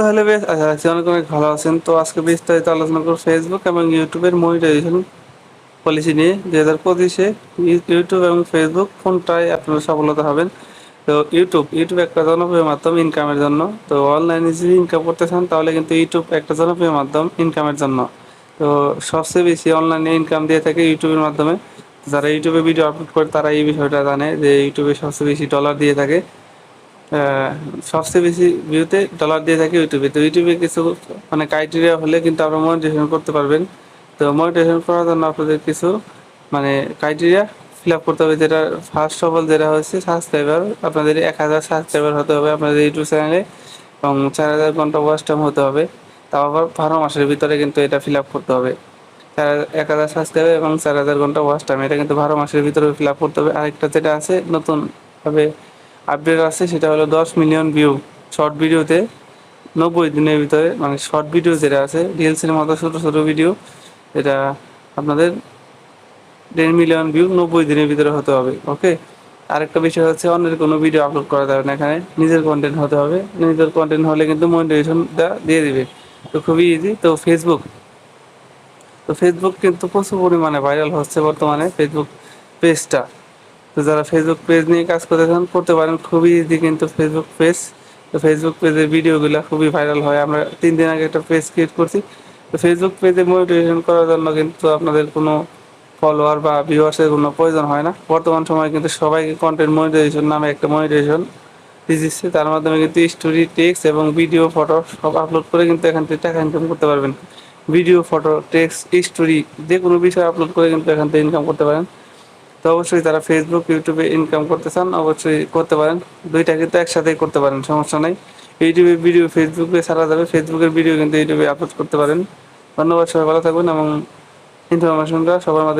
তাহলে বেশ আশা রাখছি অনেক অনেক ভালো আছেন। তো আজকে বিস্তারিত আলোচনা করব ফেসবুক এবং ইউটিউবের মনিটাইজেশন পলিসি নিয়ে। দুই হাজার পঁচিশে ইউটিউব এবং ফেসবুক কোনটায় আপনারা সফলতা হবেন? তো ইউটিউব ইউটিউব একটা জনপ্রিয় মাধ্যম ইনকামের জন্য। তো অনলাইনে যদি ইনকাম করতে চান, তাহলে কিন্তু ইউটিউব একটা জনপ্রিয় মাধ্যম ইনকামের জন্য। তো সবচেয়ে বেশি অনলাইনে ইনকাম দিয়ে থাকে ইউটিউবের মাধ্যমে। যারা ইউটিউবে ভিডিও আপলোড করে, তারা এই বিষয়টা জানে যে ইউটিউবে সবচেয়ে বেশি ডলার দিয়ে থাকে। সবচেয়ে বেশি ভিউতে ডলার দিয়ে থাকে ইউটিউবে তো ইউটিউবে কিছু মানে ক্রাইটেরিয়া হলে কিন্তু আপনারা মনিটাইজেশন করতে পারবেন। তো মনিটাইজেশন করার জন্য আপনাদের কিছু মানে ক্রাইটেরিয়া ফিল আপ করতে হবে যেটা ফার্স্ট অফ অল যেটা হচ্ছে সাবস্ক্রাইবার আপনাদের এক হাজার সাবস্ক্রাইবার হতে হবে আপনাদের ইউটিউব চ্যানেলে এবং চার হাজার ঘণ্টা ওয়াচ টাইম হতে হবে। তাও আবার বারো মাসের ভিতরে কিন্তু এটা ফিল আপ করতে হবে। চার এক হাজার সাবস্ক্রাইবার এবং চার হাজার ঘণ্টা ওয়াচ টাইম এটা কিন্তু বারো মাসের ভিতরে ফিল আপ করতে হবে। আরেকটা যেটা আছে নতুন ভাবে আপডেট আছে, সেটা হলো দশ মিলিয়ন ভিউ শর্ট ভিডিওতে নব্বই দিনের ভিতরে মানে শর্ট ভিডিও যেটা আছে রিলসের মতো ছোটো ছোটো ভিডিও এটা আপনাদের দেড় মিলিয়ন ভিউ নব্বই দিনের ভিতরে হতে হবে ওকে আরেকটা বিষয় হচ্ছে, অন্যের কোনো ভিডিও আপলোড করা যাবে না এখানে, নিজের কন্টেন্ট হতে হবে। নিজের কন্টেন্ট হলে কিন্তু মনিটাইজেশনটা দিয়ে দিবে। তো খুবই ইজি তো ফেসবুক তো ফেসবুক কিন্তু প্রচুর পরিমাণে ভাইরাল হচ্ছে বর্তমানে ফেসবুক পেজটা তো যারা ফেসবুক পেজ নিয়ে কাজ করতে চান করতে পারেন। খুবই ইজি কিন্তু ফেসবুক পেজ তো ফেসবুক পেজের ভিডিওগুলো খুবই ভাইরাল হয়। আমরা তিন দিন আগে একটা পেজ ক্রিয়েট করছি। তো ফেসবুক পেজে মোটিভেশন করার জন্য কিন্তু আপনাদের কোনো ফলোয়ার বা ভিউয়ার্সের কোনো প্রয়োজন হয় না। বর্তমান সময়ে কিন্তু সবাইকে কন্টেন্ট মনিটাইজেশন নামে একটা মনিটাইজেশন দিচ্ছে তার মাধ্যমে কিন্তু স্টোরি টেক্সট এবং ভিডিও ফটো সব আপলোড করে কিন্তু এখান থেকে টাকা ইনকাম করতে পারবেন। ভিডিও ফটো টেক্সট স্টোরি যে কোনো বিষয় আপলোড করে কিন্তু এখান থেকে ইনকাম করতে পারেন। তো অবশ্যই তারা ফেসবুক ইউটিউবে ইনকাম করতে চান, অবশ্যই করতে পারেন। দুইটা কিন্তু একসাথেই করতে পারেন, সমস্যা নেই। ইউটিউবে ভিডিও ফেসবুকে ছাড়া যাবে। ফেসবুকের ভিডিও কিন্তু ইউটিউবে আপলোড করতে পারেন। ধন্যবাদ, সবাই ভালো থাকবেন এবং ইনফরমেশনটা সবার মাঝে